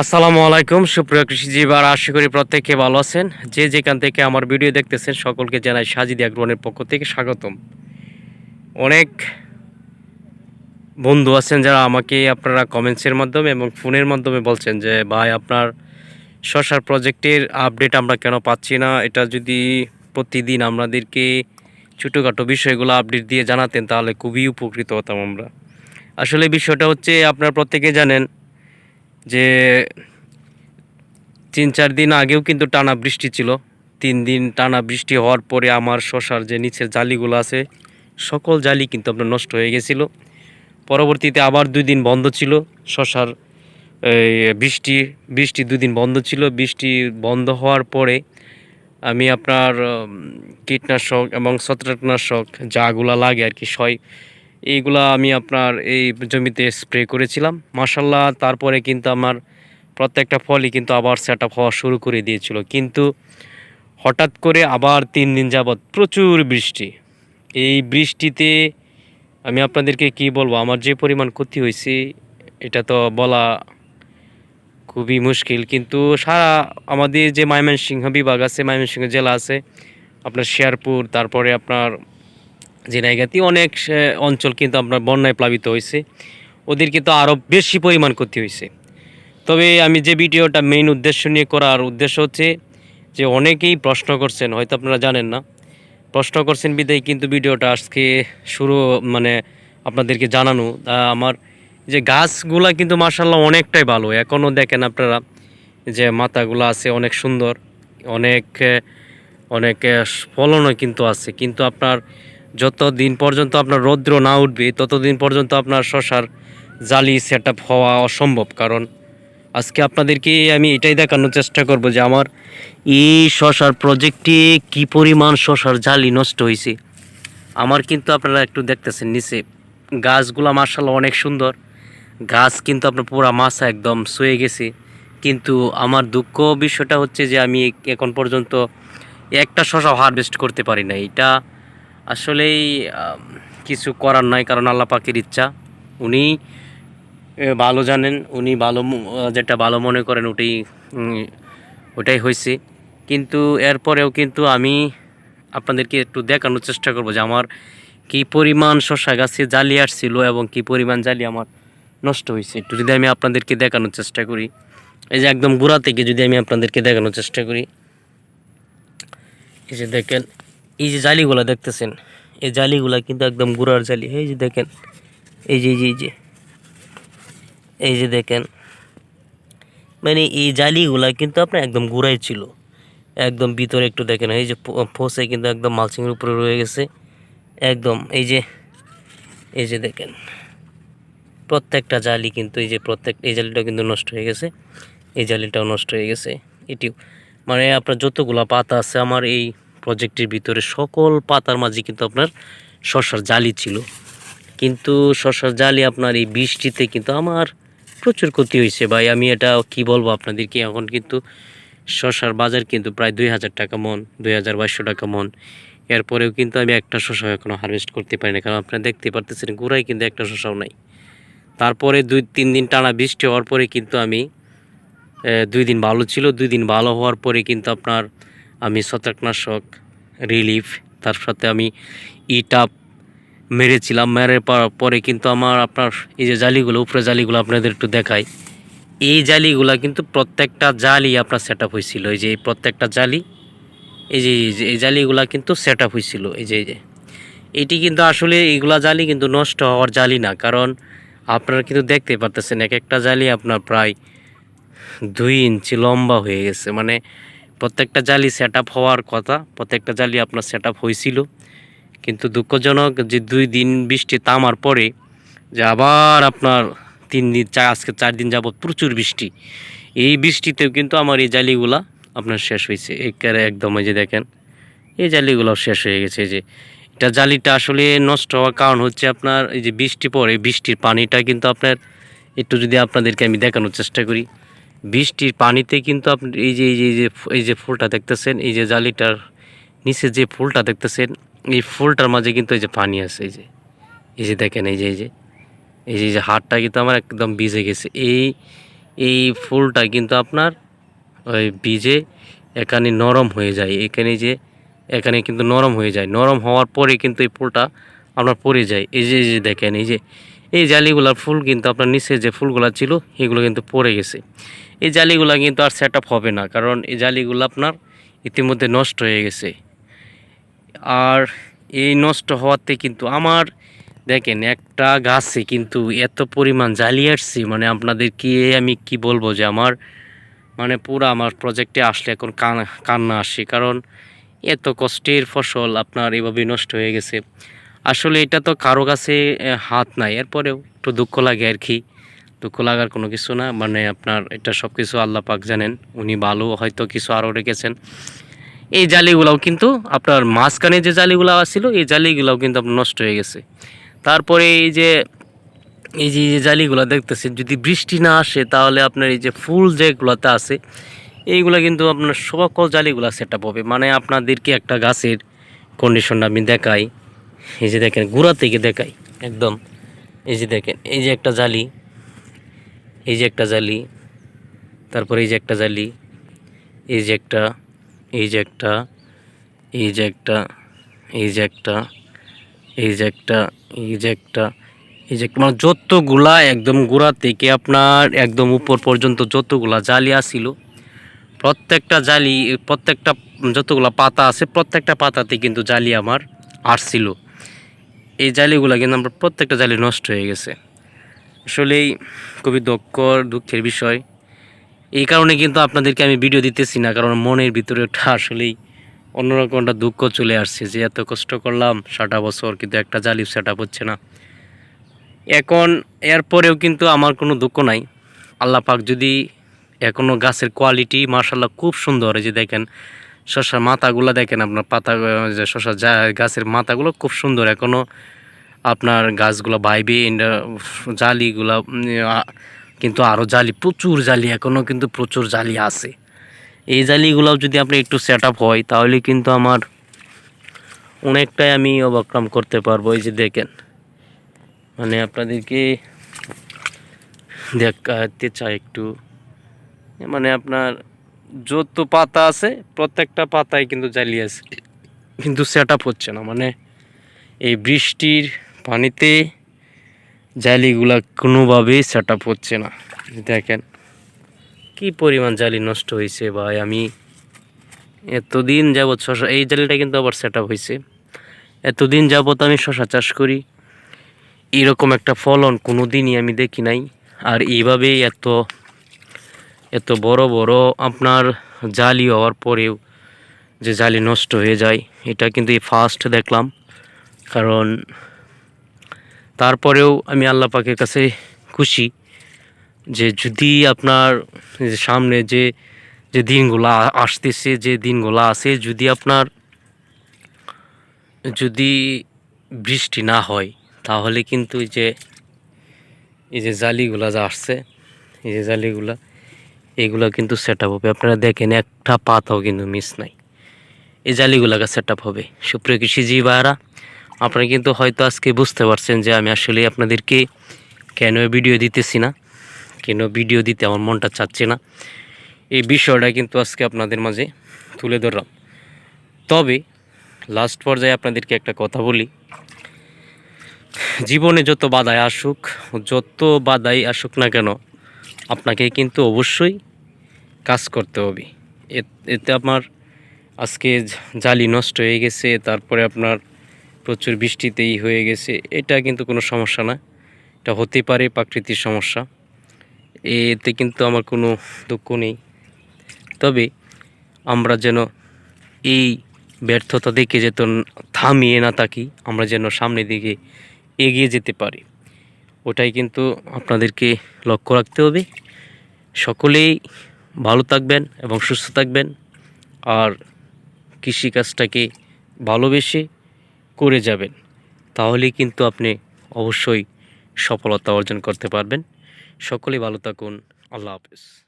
আসসালামু আলাইকুম, সুপ্রিয় কৃষিজীবী, আর আশা করি প্রত্যেকে ভালো আছেন। যে যেখান থেকে আমার ভিডিও দেখতেছেন, সকলকে জানাই সাজিদ আগ্রহণের পক্ষ থেকে স্বাগতম। অনেক বন্ধু আছেন যারা আমাকে আপনারা কমেন্টসের মাধ্যমে এবং ফোনের মাধ্যমে বলছেন যে, ভাই, আপনার শশার প্রজেক্টের আপডেট আমরা কেন পাচ্ছি না? এটা যদি প্রতিদিন আমাদেরকে ছোটোখাটো বিষয়গুলো আপডেট দিয়ে জানাতেন, তাহলে খুবই উপকৃত হতাম আমরা। আসলে বিষয়টা হচ্ছে, আপনারা প্রত্যেকে জানেন যে তিন চার দিন আগেও কিন্তু টানা বৃষ্টি ছিল। তিন দিন টানা বৃষ্টি হওয়ার পরে আমার শশার যে নিচের জালিগুলো আছে, সকল জালি কিন্তু আপনার নষ্ট হয়ে গেছিল। পরবর্তীতে আবার দুই দিন বন্ধ ছিল। শশার বৃষ্টি বৃষ্টি দুদিন বন্ধ ছিল। বৃষ্টি বন্ধ হওয়ার পরে আমি আপনার কীটনাশক এবং ছত্রাকনাশক যাগুলা লাগে আর কি সয় এইগুলা আমি আপনার এই জমিতে স্প্রে করেছিলাম। মাসাল্লাহ তারপরে কিন্তু আমার প্রত্যেকটা ফলই কিন্তু আবার সেট হওয়া শুরু করে দিয়েছিল। কিন্তু হঠাৎ করে আবার তিন দিন যাবৎ প্রচুর বৃষ্টি। এই বৃষ্টিতে আমি আপনাদেরকে কি বলব, আমার যে পরিমাণ ক্ষতি হয়েছে, এটা তো বলা খুবই মুশকিল। কিন্তু সারা আমাদের যে ময়মনসিংহ বিভাগ আছে, ময়মনসিংহ জেলা আছে, আপনার শেরপুর তারপরে আপনার জেনাইগাতি অনেক অঞ্চল কিন্তু আপনার বন্যায় প্লাবিত হয়েছে। ওদের কিন্তু আরও বেশি পরিমাণ ক্ষতি হয়েছে। তবে আমি যে ভিডিওটা মেইন উদ্দেশ্য নিয়ে করার উদ্দেশ্য হচ্ছে যে অনেকেই প্রশ্ন করছেন, হয়তো আপনারা জানেন না। প্রশ্ন করছেন বিদায় কিন্তু ভিডিওটা আজকে শুরু মানে আপনাদেরকে জানানো। আমার যে গাছগুলা কিন্তু মার্শাল্লাহ অনেকটাই ভালো। এখনও দেখেন আপনারা যে মাথাগুলো আছে অনেক সুন্দর, অনেক অনেক ফলনও কিন্তু আছে। কিন্তু আপনার যত দিন পর্যন্ত আপনার রৌদ্র না উঠবে, ততদিন পর্যন্ত আপনার শশার জালি সেট হওয়া অসম্ভব। কারণ আজকে আপনাদেরকে আমি এটাই দেখানোর চেষ্টা করব যে আমার এই শশার প্রজেক্টে কি পরিমাণ শশার জালি নষ্ট হয়েছে আমার কিন্তু আপনারা একটু দেখতেছেন নিচে। গাছগুলা মার্শাল অনেক সুন্দর। গাছ কিন্তু আপনার পুরা মাছা একদম শুয়ে গেছে। কিন্তু আমার দুঃখ বিষয়টা হচ্ছে যে আমি এখন পর্যন্ত একটা শশা হারভেস্ট করতে পারি না এটা আসলেই কিছু করার নাই, কারণ আল্লাহ পাকের ইচ্ছা। উনি ভালো জানেন, উনি ভালো যেটা ভালো মনে করেন, ওটাই ওটাই হয়েছে। কিন্তু এরপরেও কিন্তু আমি আপনাদেরকে একটু দেখানোর চেষ্টা করব যে আমার কি পরিমাণ শশা গাছে জালি আসছিল এবং কি পরিমাণ জালি আমার নষ্ট হয়েছে। একটু যদি আমি আপনাদেরকে দেখানোর চেষ্টা করি। এই যে একদম গোড়া থেকে যদি আমি আপনাদেরকে দেখানোর চেষ্টা করি। এই যে দেখেন এই যে জালিগুলা দেখতেছেন, এই জালিগুলা কিন্তু একদম গুড়ার জালি। এই যে দেখেন, এই যে এই যে এই যে দেখেন মানে এই জালিগুলা কিন্তু আপনার একদম গুড়াই ছিল। একদম ভিতরে একটু দেখেন, এই যে ফোসে কিন্তু একদম মালচিংয়ের উপরে রয়ে গেছে। একদম, এই যে এই যে দেখেন, প্রত্যেকটা জালি কিন্তু, এই যে প্রত্যেক, এই জালিটা কিন্তু নষ্ট হয়ে গেছে। এই জালিটাও নষ্ট হয়ে গেছে। এটিও মানে আপনার যতগুলা পাতা আছে, আমার এই প্রজেক্টের ভিতরে সকল পাতার মাঝে কিন্তু আপনার শশার জালি ছিল। কিন্তু শশার জালি আপনার এই বৃষ্টিতে কিন্তু আমার প্রচুর ক্ষতি হয়েছে। ভাই, আমি এটা কি বলব আপনাদেরকে? এখন কিন্তু শশার বাজার কিন্তু প্রায় দুই হাজার টাকা মন, দুই হাজার বাইশশো টাকা মন। এরপরেও কিন্তু আমি একটা শশা এখনও হারভেস্ট করতে পারি না। কারণ আপনারা দেখতে পারতেছেন, গোড়ায় কিন্তু একটা শশাও নাই। তারপরে দুই, তিন দিন টানা বৃষ্টি হওয়ার পরে কিন্তু আমি দুই দিন ভালো ছিল। দুই দিন ভালো হওয়ার পরে কিন্তু আপনার আমি ছত্রাকনাশক রিলিফ তার সাথে আমি ইটাপ মেরেছিলাম। মেরে পর- কিন্তু আমার, আপনার এই যে জালিগুলো, উপরে জালিগুলো আপনাদের একটু দেখাই। এই জালিগুলা কিন্তু প্রত্যেকটা জালি আপনার সেট আপ হয়েছিল। এই যে এই প্রত্যেকটা জালি, এই যে এই যে, এই জালিগুলা কিন্তু সেট আপ হয়েছিল। এই যে এই যে, এটি কিন্তু আসলে এইগুলা জালি কিন্তু নষ্ট হওয়ার জালি না। কারণ আপনারা কিন্তু দেখতে পারতেছেন, এক একটা জালি আপনার প্রায় দুই ইঞ্চি লম্বা হয়ে গেছে। মানে প্রত্যেকটা জালি সেট হওয়ার কথা, প্রত্যেকটা জালি আপনার সেট হয়েছিল কিন্তু দুঃখজনক যে দুই দিন বৃষ্টি তামার পরে যে আবার আপনার তিন দিন চার আজকে চার দিন যাবত প্রচুর বৃষ্টি। এই বৃষ্টিতেও কিন্তু আমার এই জালিগুলা আপনার শেষ হয়েছে একেবারে একদম যে দেখেন, এই জালিগুলো শেষ হয়ে গেছে। যে এটা জালিটা আসলে নষ্ট হওয়ার কারণ হচ্ছে আপনার এই যে বৃষ্টি পড়ে বৃষ্টির পানিটা কিন্তু আপনার একটু যদি আপনাদেরকে আমি দেখানোর চেষ্টা করি। বৃষ্টির পানিতে কিন্তু আপনি এই যে এই যে এই যে এই যে ফুলটা দেখতেছেন, এই যে জালিটার নিচে যে ফুলটা দেখতেছেন, এই ফুলটার মাঝে কিন্তু এই যে পানি আছে, এই যে। এই যে দেখেন, এই যে এই যে। এই যে যে হাড়টা কিন্তু আমার একদম ভিজে গেছে। এই এই ফুলটা কিন্তু আপনার ওই বীজে এখানে নরম হয়ে যায়। এখানে যে, এখানে কিন্তু নরম হয়ে যায়। নরম হওয়ার পরে কিন্তু এই ফুলটা আপনার পড়ে যায়। এই যে এই যে দেখেন, এই যে, এই জালিগুলার ফুল কিন্তু আপনার নিচে যে ফুলগুলা ছিল, এগুলো কিন্তু পড়ে গেছে। এই জালিগুলা কিন্তু আর সেট হবে না, কারণ এই জালিগুলো আপনার ইতিমধ্যে নষ্ট হয়ে গেছে। আর এই নষ্ট হওয়াতে কিন্তু আমার, দেখেন একটা গাছে কিন্তু এত পরিমাণ জ্বালিয়ে আসছি মানে আপনাদেরকে আমি কি বলব যে আমার মানে পুরো আমার প্রজেক্টে আসলে এখন কান- কান্না আসে কারণ এত কষ্টের ফসল আপনার এভাবে নষ্ট হয়ে গেছে। আসলে এটা তো কারও কাছে হাত নাই, এরপরেও একটু দুঃখ লাগে আর কি। দুঃখ লাগার কোনো কিছু না। মানে আপনার এটা সব কিছু আল্লাহ পাক জানেন, উনি ভালো হয়তো কিছু আরও রেখেছেন। এই জালিগুলাও কিন্তু আপনার মাঝখানে যে জালিগুলো ছিল এই জালিগুলাও কিন্তু আপনার নষ্ট হয়ে গেছে। তারপরে এই যে এই যে এই যে জালিগুলো দেখতেছেন, যদি বৃষ্টি না আসে, তাহলে আপনার এই যে ফুল যেগুলোতে আছে, এইগুলো কিন্তু আপনার সকল জালিগুলো সেট আপ হবে। মানে আপনাদেরকে একটা গাছের কন্ডিশনটা আমি দেখাই। এই যে দেখেন, গোড়া থেকে দেখাই, একদম। এই যে দেখেন, এই যে একটা জালি। এই যে একটা জালি, তারপরে এই যে একটা জালি, এই যে একটা, এই যে একটা, এই যে একটা, এই যে একটা, এই যে একটা, এই যে একটা, এই যে মানে যতগুলা একদম গোড়া থেকে আপনার একদম উপর পর্যন্ত যতগুলা জালি আসিল, প্রত্যেকটা জালি, প্রত্যেকটা যতগুলা পাতা আছে, প্রত্যেকটা পাতাতে কিন্তু জালি আমার আসছিল। এই জালিগুলা কিন্তু আমার প্রত্যেকটা জালি নষ্ট হয়ে গেছে। আসলেই খুবই দক্ষ দুঃখের বিষয়। এই কারণে কিন্তু আপনাদেরকে আমি ভিডিও দিতেছি না, কারণ মনের ভিতরে একটা আসলেই অন্যরকম একটা দুঃখ চলে আসছে যে এত কষ্ট করলাম সাটা বছর কিন্তু একটা জালিপ সেট হচ্ছে না। এখন এরপরেও কিন্তু আমার কোনো দুঃখ নাই। আল্লাহ পাক যদি এখনও গাছের কোয়ালিটি মার্শাল্লাহ খুব সুন্দর, এই যে দেখেন শশার মাথাগুলো দেখেন আপনার পাতা যে শশা যা- গাছের মাথাগুলো খুব সুন্দর এখনও আপনার গাছগুলো বাইবে জালিগুলো কিন্তু আরও জালি, প্রচুর জালি এখনও কিন্তু প্রচুর জালি আছে। এই জালিগুলোও যদি আপনি একটু সেট আপ হয়, তাহলে কিন্তু আমার অনেকটাই আমি ওভারকাম করতে পারব, এই যে দেখেন। মানে আপনাদেরকে দেখাতে চাই একটু। মানে আপনার যত পাতা আছে, প্রত্যেকটা পাতায় কিন্তু জালি আছে। কিন্তু সেট আপ হচ্ছে না মানে এই বৃষ্টির পানিতে জালিগুলা কোনোভাবেই সেট আপ হচ্ছে না। দেখেন, কি পরিমাণ জালি নষ্ট হয়েছে ভাই। আমি এতদিন যাবৎ শশা এই জালিটা কিন্তু আবার সেট আপ হয়েছে এতদিন যাবৎ আমি শশা চাষ করি। এরকম একটা ফলন কোনো দিনই আমি দেখি নাই। আর এইভাবেই এত এত বড় বড় আপনার জালি হওয়ার পরেও যে জালি নষ্ট হয়ে যায়, এটা কিন্তু এই ফার্স্ট দেখলাম। কারণ তারপরেও আমি আল্লাহ পাকের কাছে খুশি যে যদি আপনার সামনে যে যে দিনগুলো আসতেছে, যে দিনগুলো আছে, যদি আপনার, যদি বৃষ্টি না হয়, তাহলে কিন্তু এই যে এই যে জালিগুলা যা আসছে, এই যে জালিগুলা, এগুলো কিন্তু সেট আপ হবে। আপনারা দেখেন একটা পাতাও কিন্তু মিস নাই। এই জালিগুলাকে সেট আপ হবে। সুপ্রিয় কৃষিজীবী ভাইরা আপনারা কিন্তু হয়তো আজকে বুঝতে পারছেন যে আমি আসলে আপনাদেরকে কেন ভিডিও দিতেছি না? কেন ভিডিও দিতে আমার মনটা চাচ্ছে না? এই বিষয়টা কিন্তু আজকে আপনাদের মাঝে তুলে ধরলাম। তবে লাস্ট পর্যায়ে আপনাদেরকে একটা কথা বলি। জীবনে যত বাধাই আসুক, যত বাধাই আসুক না কেন, আপনাকে কিন্তু অবশ্যই কাজ করতে হবে। এতে আপনার আজকে জালি নষ্ট হয়ে গেছে, তারপরে আপনার প্রচুর বৃষ্টিতেই হয়ে গেছে। এটা কিন্তু কোনো সমস্যা না। এটা হতে পারে প্রাকৃতিক সমস্যা। এতে কিন্তু আমার কোনো দুঃখ নেই। তবে আমরা যেন এই ব্যর্থতা দেখে যেত, থামিয়ে না থাকি, আমরা যেন সামনের দিকে এগিয়ে যেতে পারি। ওটাই কিন্তু আপনাদেরকে লক্ষ্য রাখতে হবে। সকলেই ভালো থাকবেন এবং সুস্থ থাকবেন। আর কৃষিকাজটাকে ভালোবেসে করে যাবেন, তাহলেই কিন্তু আপনি অবশ্যই সফলতা অর্জন করতে পারবেন। সকলেই ভালো থাকুন। আল্লাহ হাফেজ।